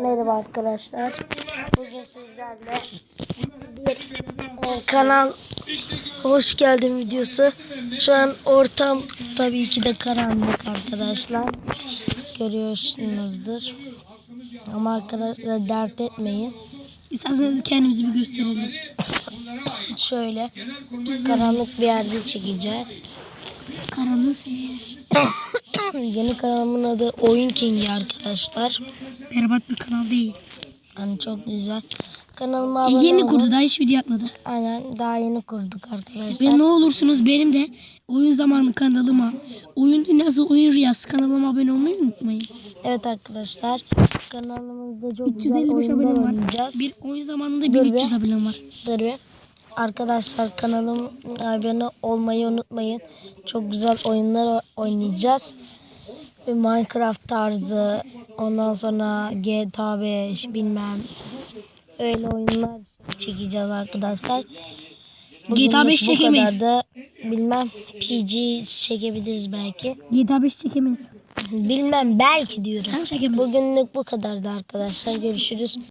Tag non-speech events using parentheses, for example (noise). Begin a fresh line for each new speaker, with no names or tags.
Merhaba arkadaşlar. Bugün sizlerle bir e, kanal hoş geldin videosu. Şu an ortam tabii ki de karanlık arkadaşlar. Görüyorsunuzdur. Ama arkadaşlar dert etmeyin.
İsterseniz kendimizi bir gösterelim. (laughs)
Şöyle biz karanlık bir yerde çekeceğiz.
Karanlık
Yeni kanalımın adı Oyun King arkadaşlar.
berbat bir kanal değil.
Yani çok güzel. Kanalıma
E,
abone
yeni
olun.
kurdu daha hiç video atmadı.
Aynen daha yeni kurduk arkadaşlar.
Ve ne olursunuz benim de oyun zamanı kanalıma, oyun dünyası oyun rüyası kanalıma abone olmayı unutmayın.
Evet arkadaşlar kanalımızda çok güzel
355
oyunlar
abonem var. Bir oyun zamanında
Dur
1300
be.
abonem var.
Dur bir. Arkadaşlar kanalıma abone olmayı unutmayın. Çok güzel oyunlar oynayacağız. Bir Minecraft tarzı, ondan sonra GTA 5 bilmem öyle oyunlar çekeceğiz arkadaşlar.
GTA 5
bu
çekemeyiz.
kadar da bilmem PG çekebiliriz belki.
GTA 5 çekemeyiz.
Bilmem belki diyorum.
Sen çekemezsin.
Bugünlük bu kadardı arkadaşlar. Görüşürüz.